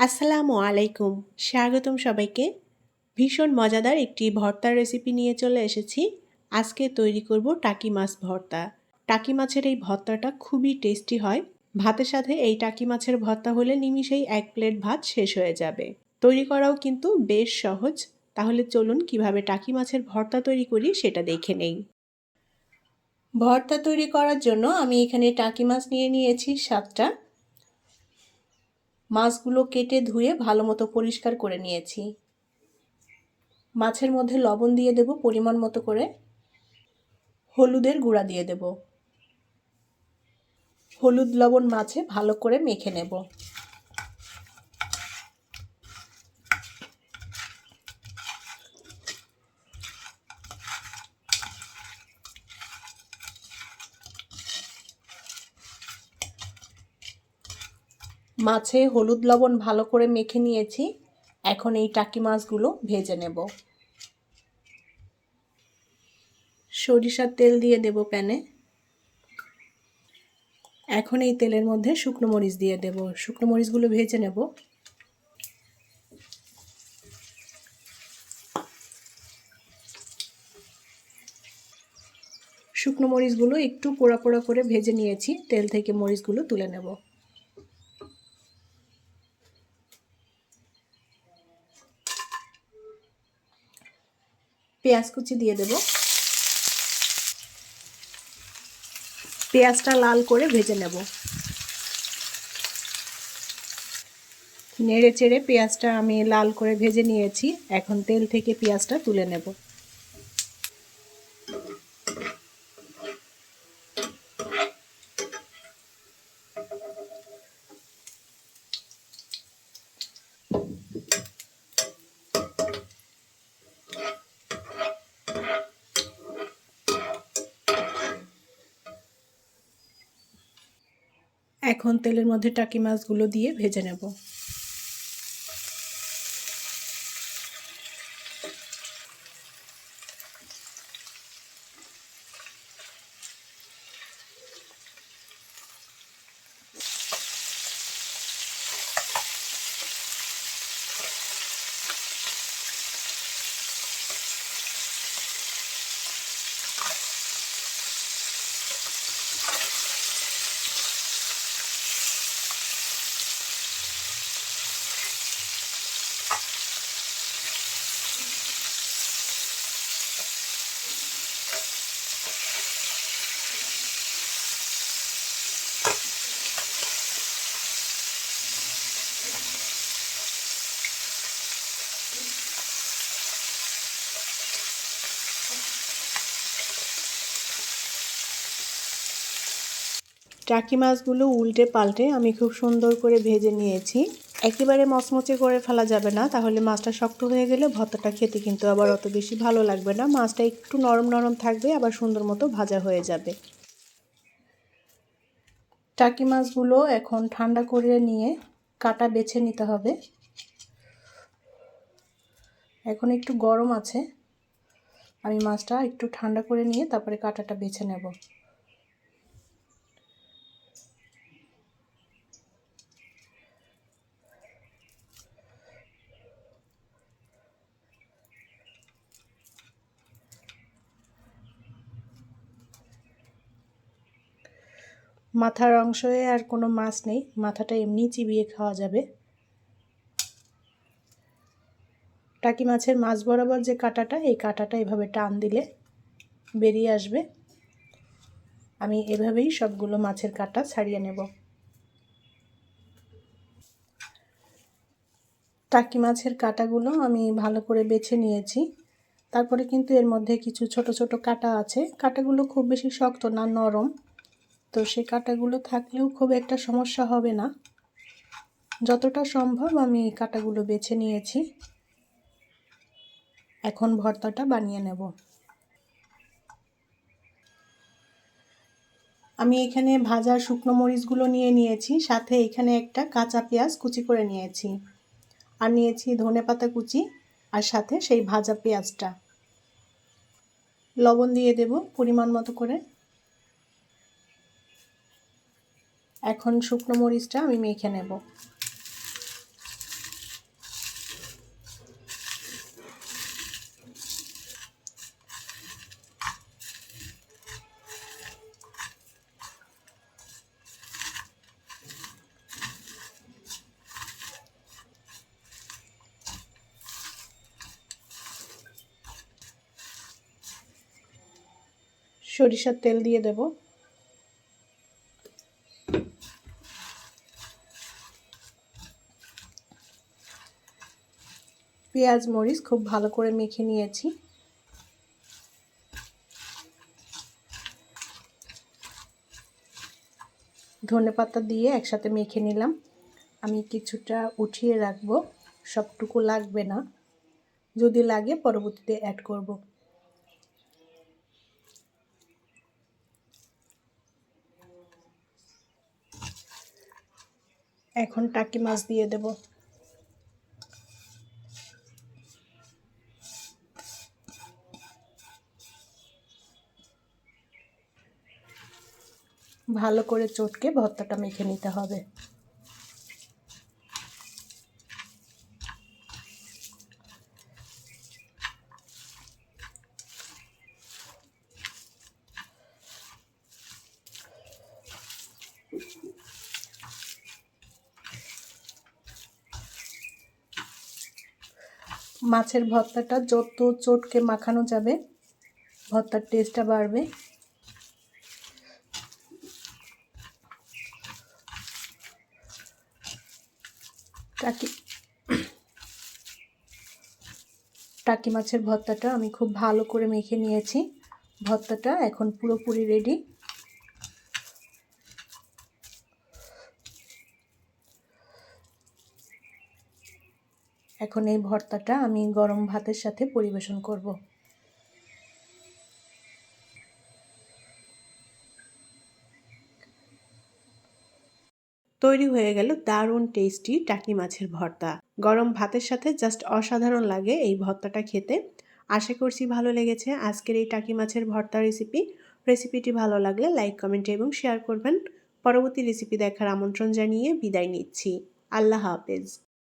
আসসালামু আলাইকুম। স্বাগতম সবাইকে। ভীষণ মজাদার একটি ভর্তার রেসিপি নিয়ে চলে এসেছি। আজকে তৈরি করব টাকি মাছ ভর্তা। টাকি মাছের এই ভর্তাটা খুবই টেস্টি হয়। ভাতের সাথে এই টাকি মাছের ভর্তা হলে নিমিষেই এক প্লেট ভাত শেষ হয়ে যাবে। তৈরি করাও কিন্তু বেশ সহজ। তাহলে চলুন কীভাবে টাকি মাছের ভর্তা তৈরি করি সেটা দেখে নেই। ভর্তা তৈরি করার জন্য আমি এখানে টাকি মাছ নিয়ে নিয়েছি সাতটা। মাছগুলো কেটে ধুয়ে ভালো মতো পরিষ্কার করে নিয়েছি। মাছের মধ্যে লবণ দিয়ে দেব, পরিমাণ মতো করে। হলুদের গুঁড়া দিয়ে দেব। হলুদ লবণ মাছে ভালো করে মেখে নেব। মাছে হলুদ লবণ ভালো করে মেখে নিয়েছি। এখন এই টাকি মাছগুলো ভেজে নেব। সরিষার তেল দিয়ে দেব প্যানে। এখন এই তেলের মধ্যে শুকনো মরিচ দিয়ে দেব। শুকনো মরিচগুলো ভেজে নেব। শুকনো মরিচগুলো একটু পোড়া পোড়া করে ভেজে নিয়েছি। তেল থেকে মরিচগুলো তুলে নেব। পেঁয়াজ কুচি দিয়ে দেব। পেঁয়াজটা লাল করে ভেজে নেব। নেড়ে চেড়ে পেঁয়াজটা আমি লাল করে ভেজে নিয়েছি। এখন তেল থেকে পেঁয়াজটা তুলে নেব। এখন তেলের মধ্যে টাকি মাছগুলো দিয়ে ভেজে নেব। টাকি মাছগুলো উল্টে পাল্টে আমি খুব সুন্দর করে ভেজে নিয়েছি। একেবারে মচমচে করে ফেলা যাবে না, তাহলে মাছটা শক্ত হয়ে গেলে ভর্তাটা খেতে কিন্তু আবার অত বেশি ভালো লাগবে না। মাছটা একটু নরম নরম থাকবে, আবার সুন্দর মতো ভাজা হয়ে যাবে। টাকি মাছগুলো এখন ঠান্ডা করে নিয়ে কাটা বেছে নিতে হবে। এখন একটু গরম আছে। আমি মাছটা একটু ঠান্ডা করে নিয়ে তারপরে কাটাটা বেছে নেব। মাথার অংশে আর কোনো মাছ নেই। মাথাটা এমনি চিবিয়ে খাওয়া যাবে। টাকি মাছের মাছ বরাবর যে কাঁটাটা, এই কাঁটাটা এভাবে টান দিলে বেরিয়ে আসবে। আমি এভাবেই সবগুলো মাছের কাঁটা ছাড়িয়ে নেব। টাকি মাছের কাঁটাগুলো আমি ভালো করে বেছে নিয়েছি। তারপরে কিন্তু এর মধ্যে কিছু ছোট ছোট কাঁটা আছে। কাঁটাগুলো খুব বেশি শক্ত না, নরম। তো সে কাঁটাগুলো থাকলেও খুব একটা সমস্যা হবে না। যতটা সম্ভব আমি কাঁটাগুলো বেছে নিয়েছি। এখন ভর্তাটা বানিয়ে নেব। আমি এখানে ভাজা শুকনো মরিচগুলো নিয়ে নিয়েছি, সাথে এখানে একটা কাঁচা পেঁয়াজ কুচি করে নিয়েছি। আর নিয়েছি ধনে পাতা কুচি, আর সাথে সেই ভাজা পেঁয়াজটা। লবণ দিয়ে দেব পরিমাণ মতো করে। এখন শুকনো মরিচটা আমি মেখে নেব। সরিষার তেল দিয়ে দেবো। পেঁয়াজ, মরিচ খুব ভালো করে মেখে নিয়েছি। ধনে পাতা দিয়ে একসাথে মেখে নিলাম। আমি কিছুটা উঠিয়ে রাখব, সবটুকু লাগবে না। যদি লাগে পরবর্তীতে অ্যাড করব। এখন টাকি মাছ দিয়ে দেব। ভালো করে চটকে ভর্তাটা মেখে নিতে হবে। মাছের ভর্তাটা যত চটকে মাখানো যাবে, ভর্তার টেস্টটা বাড়বে। টাকি টাকি মাছের ভর্তাটা আমি খুব ভালো করে মেখে নিয়েছি। ভর্তাটা এখন পুরোপুরি রেডি এখন এই ভর্তাটা আমি গরম ভাতের সাথে পরিবেশন করব। তৈরি হয়ে গেল দারুণ টেস্টি টাকি মাছের ভর্তা। গরম ভাতের সাথে জাস্ট অসাধারণ লাগে এই ভর্তাটা খেতে। আশা করছি ভালো লেগেছে আজকের এই টাকি মাছের ভর্তা রেসিপি রেসিপিটি ভালো লাগলে লাইক কমেন্ট এবং শেয়ার করবেন। পরবর্তী রেসিপি দেখার আমন্ত্রণ জানিয়ে বিদায় নিচ্ছি। আল্লাহ হাফেজ।